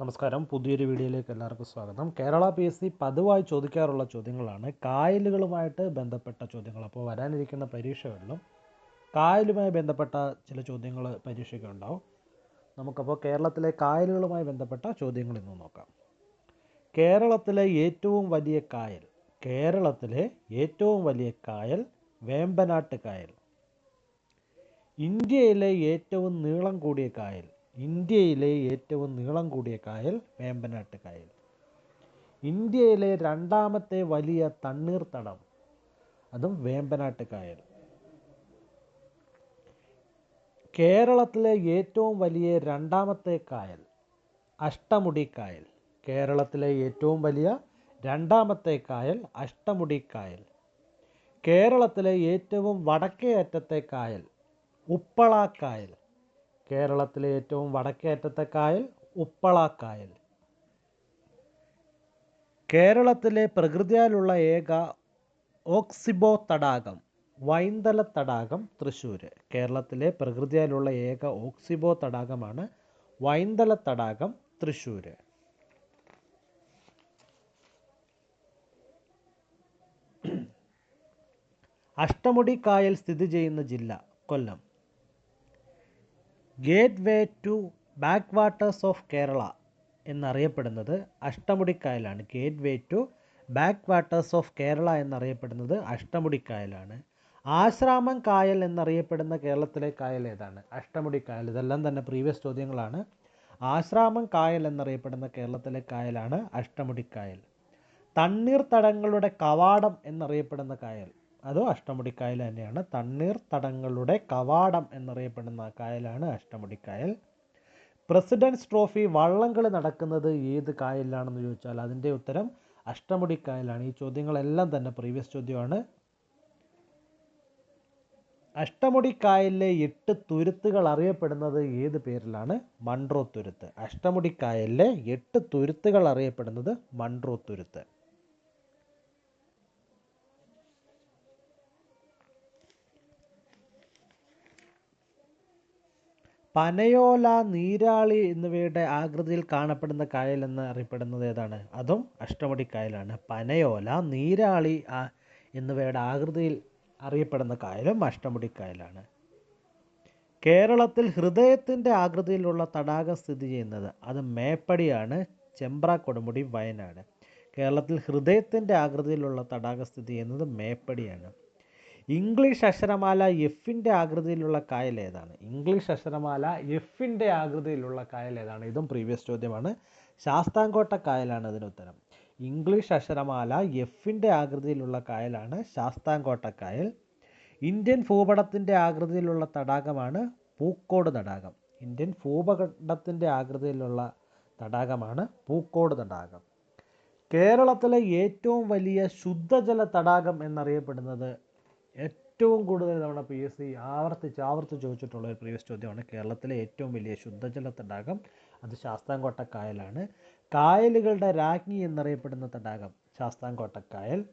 നമസ്കാരം. പുതിയൊരു വീഡിയോയിലേക്ക് എല്ലാവർക്കും സ്വാഗതം. കേരള പി എസ് സി പതിവായി ചോദിക്കാറുള്ള ചോദ്യങ്ങളാണ് കായലുകളുമായിട്ട് ബന്ധപ്പെട്ട ചോദ്യങ്ങൾ. അപ്പോൾ വരാനിരിക്കുന്ന പരീക്ഷകളിലും കായലുമായി ബന്ധപ്പെട്ട ചില ചോദ്യങ്ങൾ പരീക്ഷയ്ക്ക് ഉണ്ടാവും നമുക്കപ്പോൾ കേരളത്തിലെ കായലുകളുമായി ബന്ധപ്പെട്ട ചോദ്യങ്ങൾ ഇന്ന് നോക്കാം. കേരളത്തിലെ ഏറ്റവും വലിയ കായൽ കേരളത്തിലെ ഏറ്റവും വലിയ കായൽ വേമ്പനാട്ട് കായൽ. ഇന്ത്യയിലെ ഏറ്റവും നീളം കൂടിയ കായൽ ഇന്ത്യയിലെ ഏറ്റവും നീളം കൂടിയ കായൽ വേമ്പനാട്ട് കായൽ. ഇന്ത്യയിലെ രണ്ടാമത്തെ വലിയ തണ്ണീർത്തടം അതും വേമ്പനാട്ട് കായൽ. കേരളത്തിലെ ഏറ്റവും വലിയ രണ്ടാമത്തെ കായൽ അഷ്ടമുടി കായൽ. കേരളത്തിലെ ഏറ്റവും വലിയ രണ്ടാമത്തെ കായൽ അഷ്ടമുടി കായൽ. കേരളത്തിലെ ഏറ്റവും വടക്കേ അറ്റത്തെ കായൽ ഉപ്പള കായൽ. കേരളത്തിലെ ഏറ്റവും വടക്കേ അറ്റത്തെ കായൽ ഉപ്പള കായൽ. കേരളത്തിലെ പ്രകൃതിയാലുള്ള ഏക ഓക്സിബോ തടാകം വൈന്തല തടാകം തൃശ്ശൂർ കേരളത്തിലെ പ്രകൃതിയാലുള്ള ഏക ഓക്സിബോ തടാകമാണ് വൈന്തല തടാകം തൃശ്ശൂർ അഷ്ടമുടി കായൽ സ്ഥിതി ചെയ്യുന്ന ജില്ല Kollam. Gateway to backwaters of Kerala എന്നറിയപ്പെടുന്നത് അഷ്ടമുടിക്കായലാണ്. Gateway to backwaters of Kerala എന്നറിയപ്പെടുന്നത് അഷ്ടമുടിക്കായലാണ്. ആശ്രാമം കായൽ എന്നറിയപ്പെടുന്ന കേരളത്തിലെ കായൽ ഏതാണ്? അഷ്ടമുടിക്കായൽ. ഇതെല്ലാം തന്നെ പ്രീവിയസ് ചോദ്യങ്ങളാണ്. ആശ്രാമം കായൽ എന്നറിയപ്പെടുന്ന കേരളത്തിലെ കായലാണ് അഷ്ടമുടിക്കായൽ. തണ്ണീർത്തടങ്ങളുടെ കവാടം എന്നറിയപ്പെടുന്ന കായൽ. അതോ അഷ്ടമുടിക്കായൽ തന്നെയാണ്? തണ്ണീർത്തടങ്ങളുടെ കവാടം എന്നറിയപ്പെടുന്ന കായലാണ് അഷ്ടമുടിക്കായൽ. പ്രസിഡൻസ് ട്രോഫി വള്ളംകളി നടക്കുന്നത് ഏത് കായലിലാണെന്ന് ചോദിച്ചാൽ അതിന്റെ ഉത്തരം അഷ്ടമുടിക്കായലാണ്. ഈ ചോദ്യങ്ങളെല്ലാം തന്നെ പ്രീവിയസ് ചോദ്യമാണ്. അഷ്ടമുടിക്കായലിലെ എട്ട് തുരുത്തുകൾ അറിയപ്പെടുന്നത് ഏത് പേരിലാണ്? മൺട്രോ തുരുത്ത് അഷ്ടമുടിക്കായലിലെ എട്ട് തുരുത്തുകൾ അറിയപ്പെടുന്നത് മൺട്രോ തുരുത്ത് പനയോല നീരാളി എന്നിവയുടെ ആകൃതിയിൽ കാണപ്പെടുന്ന കായൽ എന്ന് അറിയപ്പെടുന്നത് ഏതാണ്? അതും അഷ്ടമുടി കായലാണ്. പനയോല നീരാളി എന്നിവയുടെ ആകൃതിയിൽ അറിയപ്പെടുന്ന കായലും അഷ്ടമുടി കായലാണ്. കേരളത്തിൽ ഹൃദയത്തിന്റെ ആകൃതിയിലുള്ള തടാകം സ്ഥിതി ചെയ്യുന്നത് അത് മേപ്പടിയാണ് ചെമ്പ്ര കൊടുമുടി വയനാട്. കേരളത്തിൽ ഹൃദയത്തിന്റെ ആകൃതിയിലുള്ള തടാകം സ്ഥിതി ചെയ്യുന്നത് മേപ്പടിയാണ്. ഇംഗ്ലീഷ് അക്ഷരമാല എഫിന്റെ ആകൃതിയിലുള്ള കായൽ ഏതാണ്? ഇംഗ്ലീഷ് അക്ഷരമാല എഫിന്റെ ആകൃതിയിലുള്ള കായൽ ഏതാണ്? ഇതും പ്രീവിയസ് ചോദ്യമാണ്. ശാസ്താംകോട്ട കായലാണ് ഇതിന് ഉത്തരം. ഇംഗ്ലീഷ് അക്ഷരമാല എഫിന്റെ ആകൃതിയിലുള്ള കായലാണ് ശാസ്താംകോട്ട കായൽ. ഇന്ത്യൻ ഭൂപടത്തിന്റെ ആകൃതിയിലുള്ള തടാകമാണ് പൂക്കോട് തടാകം. ഇന്ത്യൻ ഭൂപടത്തിന്റെ ആകൃതിയിലുള്ള തടാകമാണ് പൂക്കോട് തടാകം. കേരളത്തിലെ ഏറ്റവും വലിയ ശുദ്ധജല തടാകം എന്നറിയപ്പെടുന്നത് ഏറ്റവും കൂടുതൽ തവണ പി എസ് സി ആവർത്തിച്ച് ആവർത്തിച്ച് ചോദിച്ചിട്ടുള്ള ഒരു പ്രീവിയസ് ചോദ്യമാണ്. കേരളത്തിലെ ഏറ്റവും വലിയ ശുദ്ധജല തടാകം അത് ശാസ്താംകോട്ട കായലാണ്. കായലുകളുടെ രാജ്ഞി എന്നറിയപ്പെടുന്ന തടാകം ശാസ്താംകോട്ട കായൽ.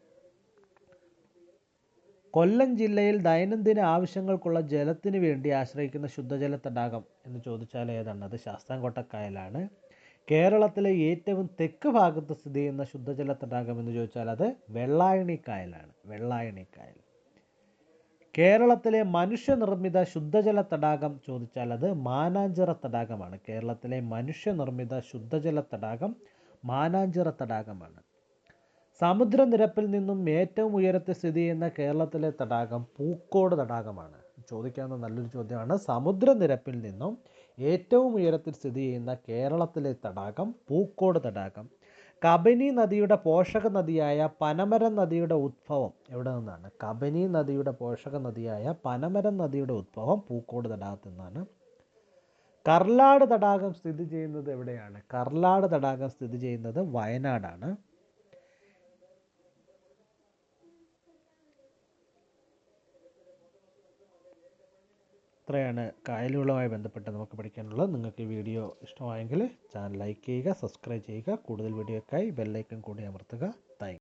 കൊല്ലം ജില്ലയിൽ ദൈനംദിന ആവശ്യങ്ങൾക്കുള്ള ജലത്തിന് വേണ്ടി ആശ്രയിക്കുന്ന ശുദ്ധജല തടാകം എന്ന് ചോദിച്ചാൽ ഏതാണ്? അത് ശാസ്താംകോട്ട കായലാണ്. കേരളത്തിലെ ഏറ്റവും തെക്ക് ഭാഗത്ത് സ്ഥിതി ചെയ്യുന്ന ശുദ്ധജല തടാകം എന്ന് ചോദിച്ചാൽ അത് വെള്ളായണി കായലാണ്. വെള്ളായണി കായൽ. കേരളത്തിലെ മനുഷ്യനിർമ്മിത ശുദ്ധജല തടാകം ചോദിച്ചാൽ അത് മാനാഞ്ചിറ തടാകമാണ്. കേരളത്തിലെ മനുഷ്യനിർമ്മിത ശുദ്ധജല തടാകം മാനാഞ്ചിറ തടാകമാണ്. സമുദ്രനിരപ്പിൽ നിന്നും ഏറ്റവും ഉയരത്തിൽ സ്ഥിതി ചെയ്യുന്ന കേരളത്തിലെ തടാകം പൂക്കോട് തടാകമാണ്. ചോദിക്കാവുന്ന നല്ലൊരു ചോദ്യമാണ്. സമുദ്രനിരപ്പിൽ നിന്നും ഏറ്റവും ഉയരത്തിൽ സ്ഥിതി ചെയ്യുന്ന കേരളത്തിലെ തടാകം പൂക്കോട് തടാകം. കബനി നദിയുടെ പോഷക നദിയായ പനമരം നദിയുടെ ഉത്ഭവം എവിടെ നിന്നാണ്? കബനി നദിയുടെ പോഷക നദിയായ പനമരം നദിയുടെ ഉത്ഭവം പൂക്കോട് തടാകത്തിൽ നിന്നാണ്. കർലാട് തടാകം സ്ഥിതി ചെയ്യുന്നത് എവിടെയാണ്? കർലാട് തടാകം സ്ഥിതി ചെയ്യുന്നത് വയനാടാണ്. ഇത്രയാണ് കായലുകളുമായി ബന്ധപ്പെട്ട് നമുക്ക് പഠിക്കാനുള്ളത്. നിങ്ങൾക്ക് ഈ വീഡിയോ ഇഷ്ടമായെങ്കിൽ ചാനൽ ലൈക്ക് ചെയ്യുക സബ്സ്ക്രൈബ് ചെയ്യുക. കൂടുതൽ വീഡിയോക്കായി ബെല്ലൈക്കൺ കൂടി അമർത്തുക. താങ്ക്